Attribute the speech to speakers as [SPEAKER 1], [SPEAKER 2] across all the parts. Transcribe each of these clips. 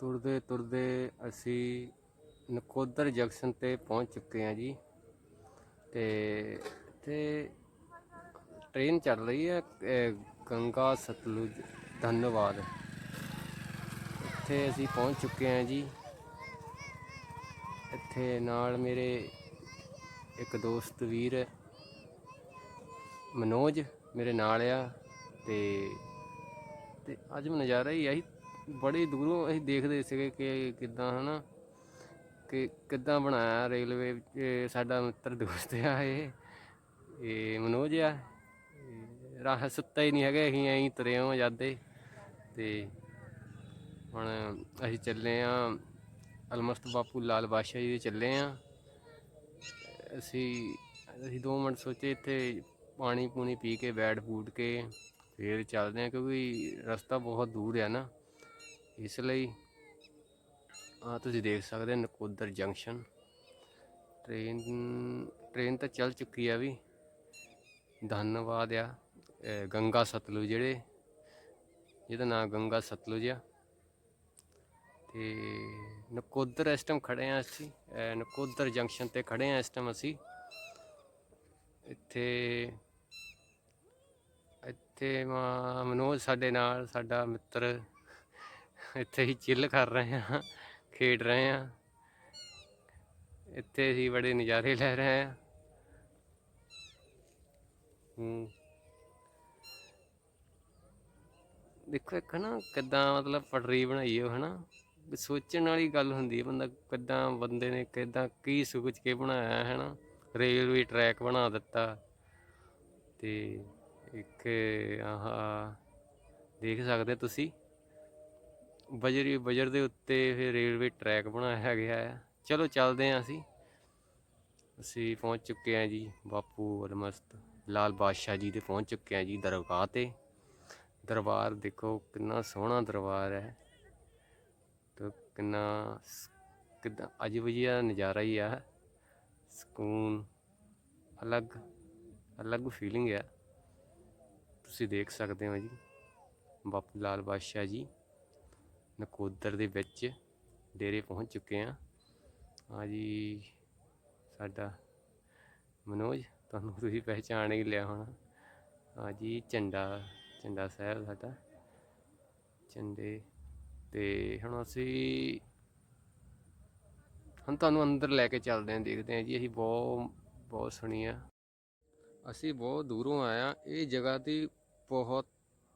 [SPEAKER 1] ਤੁਰਦੇ ਤੁਰਦੇ ਅਸੀਂ ਨਕੋਦਰ ਜੰਕਸ਼ਨ ਤੇ ਪਹੁੰਚ ਚੁੱਕੇ ਹਾਂ ਜੀ। ਤੇ ਤੇ ਟ੍ਰੇਨ ਚੱਲ ਰਹੀ ਹੈ ਗੰਗਾ ਸਤਲੁਜ, ਧੰਨਵਾਦ। ਇੱਥੇ ਅਸੀਂ ਪਹੁੰਚ ਚੁੱਕੇ ਹਾਂ ਜੀ। ਇੱਥੇ ਨਾਲ ਮੇਰੇ ਇੱਕ ਦੋਸਤ ਵੀਰ ਮਨੋਜ ਮੇਰੇ ਨਾਲ ਆ, ਤੇ ਤੇ ਅੱਜ ਨਜ਼ਾਰਾ ਹੀ ਆਹੀ ਬੜੀ ਦੂਰੋਂ ਅਸੀਂ ਦੇਖਦੇ ਸੀਗੇ ਕਿ ਕਿਦਾਂ ਹਨਾ, ਕਿ ਕਿੱਦਾਂ ਬਣਾਇਆ ਰੇਲਵੇ ਸਾਡਾ ਮਿੱਤਰ ਦੋਸਤ ਆ ਇਹ ਇਹ ਮਨੋਜ ਆ ਰਾਹ ਸੁੱਤਾ ਹੀ ਨਹੀਂ ਹੈਗਾ, ਅਸੀਂ ਐਂ ਤੁਰੇ ਹਾਂ ਜਾਂਦੇ, ਤੇ ਹੁਣ ਅਸੀਂ ਚੱਲੇ ਆ ਅਲਮਸਤ ਬਾਪੂ ਲਾਲ ਬਾਦਸ਼ਾਹ ਜੀ ਦੇ ਚੱਲੇ ਆ ਅਸੀਂ ਅਸੀਂ 2 ਮਿੰਟ ਸੋਚੇ ਇੱਥੇ ਪਾਣੀ ਪੂਣੀ ਪੀ ਕੇ ਬੈਠ ਬੂਟ ਕੇ, ਫੇਰ ਚੱਲਦੇ ਆ ਕਿਉਂਕਿ ਰਸਤਾ ਬਹੁਤ ਦੂਰ ਹੈ ਨਾ। ਇਸ ਲਈ ਆ ਤੁਸੀਂ ਦੇਖ ਸਕਦੇ ਹੋ ਨਕੋਦਰ ਜੰਕਸ਼ਨ। ਟ੍ਰੇਨ ਟ੍ਰੇਨ ਤਾਂ ਚੱਲ ਚੁੱਕੀ ਆ ਵੀ। ਧੰਨਵਾਦ ਆ ਗੰਗਾ ਸਤਲੁਜ ਜਿਹੜੇ, ਜਿਹਦਾ ਨਾਮ ਗੰਗਾ ਸਤਲੁਜ ਆ। ਤੇ ਨਕੋਦਰ ਇਸ ਟਾਈਮ ਖੜੇ ਆ ਅਸੀਂ ਨਕੋਦਰ ਜੰਕਸ਼ਨ ਤੇ ਖੜੇ ਆ ਇਸ ਟਾਈਮ ਅਸੀਂ। ਇੱਥੇ ਇੱਥੇ ਮਾ- ਮਨੋਜ ਸਾਡੇ ਨਾਲ, ਸਾਡਾ ਮਿੱਤਰ ਇੱਥੇ ਹੀ ਚਿੱਲ ਕਰ ਰਹੇ ਹਾਂ, ਖੇਡ ਰਹੇ ਹਾਂ। ਇੱਥੇ ਹੀ ਬੜੇ ਨਜ਼ਾਰੇ ਲੈ ਰਹੇ ਹਾਂ। ਹੂੰ। ਦੇਖੋ ਇੱਕ ਨਾ ਕਿੱਦਾਂ ਮਤਲਬ ਪਟਰੀ ਬਣਾਈ ਹੈ ਹਨਾ? ਸੋਚਣ ਵਾਲੀ ਗੱਲ ਹੁੰਦੀ ਹੈ ਬੰਦਾ ਕਿੱਦਾਂ ਬੰਦੇ ਨੇ ਕਿੱਦਾਂ ਕੀ ਸੋਚ ਕੇ ਬਣਾਇਆ ਹੈ ਨਾ ਰੇਲਵੇ ਟਰੈਕ ਬਣਾ ਦਿੱਤਾ। ਤੇ ਇੱਕ ਆਹ ਦੇਖ ਸਕਦੇ ਤੁਸੀਂ? ਬਜਰੀ ਬਜਰ ਦੇ ਉੱਤੇ ਫਿਰ ਰੇਲਵੇ ਟਰੈਕ ਬਣਾਇਆ ਗਿਆ ਹੈ। ਚਲੋ ਚੱਲਦੇ ਹਾਂ ਅਸੀਂ। ਅਸੀਂ ਪਹੁੰਚ ਚੁੱਕੇ ਹਾਂ ਜੀ ਬਾਪੂ ਅਲਮਸਤ ਲਾਲ ਬਾਦਸ਼ਾਹ ਜੀ ਦੇ ਪਹੁੰਚ ਚੁੱਕੇ ਹਾਂ ਜੀ ਦਰਗਾਹ ਤੇ। ਦਰਬਾਰ ਦੇਖੋ ਕਿੰਨਾ ਸੋਹਣਾ ਦਰਬਾਰ ਹੈ। ਤੇ ਕਿੰਨਾ ਸ- ਕਿੱਦਾਂ ਅਜੀਬ ਜਿਹਾ ਨਜ਼ਾਰਾ ਹੀ ਆ। ਸਕੂਨ ਅਲੱਗ ਅਲੱਗ ਫੀਲਿੰਗ ਆ। ਤੁਸੀਂ ਦੇਖ ਸਕਦੇ ਹੋ ਜੀ ਬਾਪੂ ਲਾਲ ਬਾਦਸ਼ਾਹ ਜੀ। ਨਕੋਦਰ ਦੇ ਵਿੱਚ ਡੇਰੇ ਪਹੁੰਚ ਚੁੱਕੇ ਆ ਆ ਜੀ, ਸਾਡਾ ਮਨੋਜ, ਤੁਹਾਨੂੰ ਤੁਸੀਂ ਪਹਿਚਾਣ ਹੀ ਲਿਆ ਹੋਣਾ। ਆ ਜੀ, ਝੰਡਾ ਝੰਡਾ ਸਾਹਿਬ ਸਾਡਾ। ਝੰਡੇ ਤੇ ਹੁਣ ਅਸੀਂ ਹੁਣ ਤੁਹਾਨੂੰ ਅੰਦਰ ਲੈ ਕੇ ਚੱਲਦੇ ਹਾਂ, ਦੇਖਦੇ ਹਾਂ ਜੀ। ਅਸੀਂ ਬਹੁਤ ਬਹੁਤ ਸੁਣੀ ਆ ਅਸੀਂ ਬਹੁਤ ਦੂਰੋਂ ਆਏ ਆ ਇਹ ਜਗ੍ਹਾ ਦੀ ਬਹੁਤ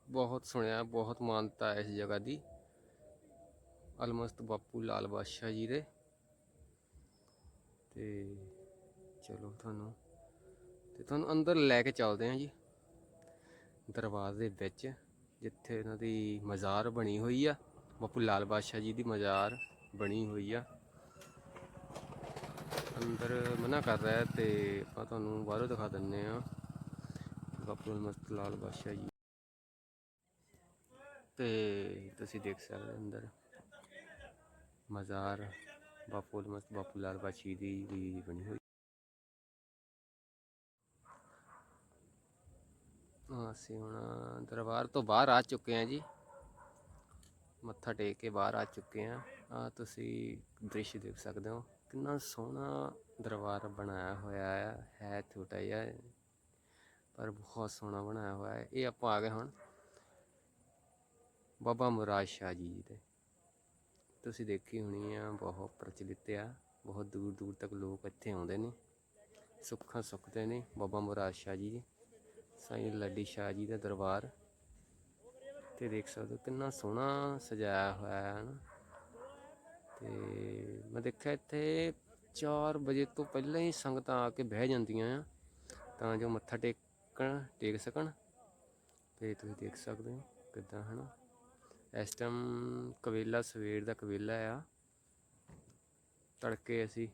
[SPEAKER 1] ਬਹੁਤ ਸੁਣਿਆ, ਬਹੁਤ ਮਾਨਤਾ ਹੈ ਇਸ ਜਗ੍ਹਾ ਦੀ। ਅਲਮਸਤ ਬਾਪੂ ਲਾਲ ਬਾਦਸ਼ਾਹ ਜੀ ਦੇ। ਤੇ ਚਲੋ ਤੁਹਾਨੂੰ, ਤੇ ਤੁਹਾਨੂੰ ਅੰਦਰ ਲੈ ਕੇ ਚੱਲਦੇ ਹਾਂ ਜੀ। ਦਰਬਾਰ ਦੇ ਵਿੱਚ, ਜਿੱਥੇ ਇਹਨਾਂ ਦੀ ਮਜ਼ਾਰ ਬਣੀ ਹੋਈ ਆ। ਬਾਪੂ ਲਾਲ ਬਾਦਸ਼ਾਹ ਜੀ ਦੀ ਮਜ਼ਾਰ ਬਣੀ ਹੋਈ ਆ। ਅੰਦਰ ਮਨਾ ਕਰ ਰਿਹਾ ਹੈ ਤੇ ਆਪਾਂ ਤੁਹਾਨੂੰ ਬਾਹਰੋਂ ਦਿਖਾ ਦਿੰਨੇ ਆ ਬਾਪੂ ਮਸਤ ਲਾਲ ਬਾਦਸ਼ਾਹ ਜੀ। ਤੇ ਤੁਸੀਂ ਦੇਖ ਸਕਦੇ ਅੰਦਰ। ਮਜ਼ਾਰ ਬਾਪੂ ਮਸਤ ਬਾਪੂ ਲਾਲ ਬਾਦਸ਼ਾਹ ਦੀ ਵੀ ਬਣੀ ਹੋਈ। ਅਸੀਂ ਹੁਣ ਦਰਬਾਰ ਤੋਂ ਬਾਹਰ ਆ ਚੁੱਕੇ ਹਾਂ ਜੀ। ਮੱਥਾ ਟੇਕ ਕੇ ਬਾਹਰ ਆ ਚੁੱਕੇ ਹਾਂ। ਆ ਤੁਸੀਂ ਦ੍ਰਿਸ਼ ਦੇਖ ਸਕਦੇ ਹੋ। ਕਿੰਨਾ ਸੋਹਣਾ ਦਰਬਾਰ ਬਣਾਇਆ ਹੋਇਆ ਹੈ ਹੈ ਛੋਟਾ ਜਿਹਾ, ਪਰ ਬਹੁਤ ਸੋਹਣਾ ਬਣਾਇਆ ਹੋਇਆ। ਹੈ ਇਹ ਆਪਾਂ ਆ ਗਏ ਹੁਣ ਬਾਬਾ ਮੁਰਾਦ ਸ਼ਾਹ ਜੀ ਦੇ। ਤੁਸੀਂ ਦੇਖੀ ਹੋਣੀ ਆ, ਬਹੁਤ ਪ੍ਰਚਲਿਤ ਆ, ਬਹੁਤ ਦੂਰ ਦੂਰ ਤੱਕ ਲੋਕ ਇੱਥੇ ਆਉਂਦੇ ਨੇ। ਸੁੱਖਾਂ ਸੁੱਖਦੇ ਨੇ। ਬਾਬਾ ਮੁਰਾਦ ਸ਼ਾਹ ਜੀ ਦੇ ਸਾਈਂ ਲੱਡੀ ਸ਼ਾਹ ਜੀ ਦਾ ਦਰਬਾਰ। ਤੇ ਦੇਖ ਸਕਦੇ ਹੋ ਕਿੰਨਾ ਸੋਹਣਾ ਸਜਾਇਆ ਹੋਇਆ ਹੈ ਨਾ। ਤੇ ਮੈਂ ਦੇਖਿਆ ਇੱਥੇ 4 ਵਜੇ ਤੋਂ ਪਹਿਲਾਂ ਹੀ ਸੰਗਤਾਂ ਆ ਕੇ ਬਹਿ ਜਾਂਦੀਆਂ ਆ, ਤਾਂ ਜੋ ਮੱਥਾ ਟੇਕਣ, ਟੇਕ ਸਕਣ। ਤੇ ਤੁਸੀਂ ਦੇਖ ਸਕਦੇ ਹੋ ਕਿੱਦਾਂ, ਹਨਾ। ਇਸ ਟਾਈਮ ਕਵੇਲਾ ਸਵੇਰ ਦਾ ਕਵੇਲਾ ਆ। ਤੜਕੇ ਅਸੀਂ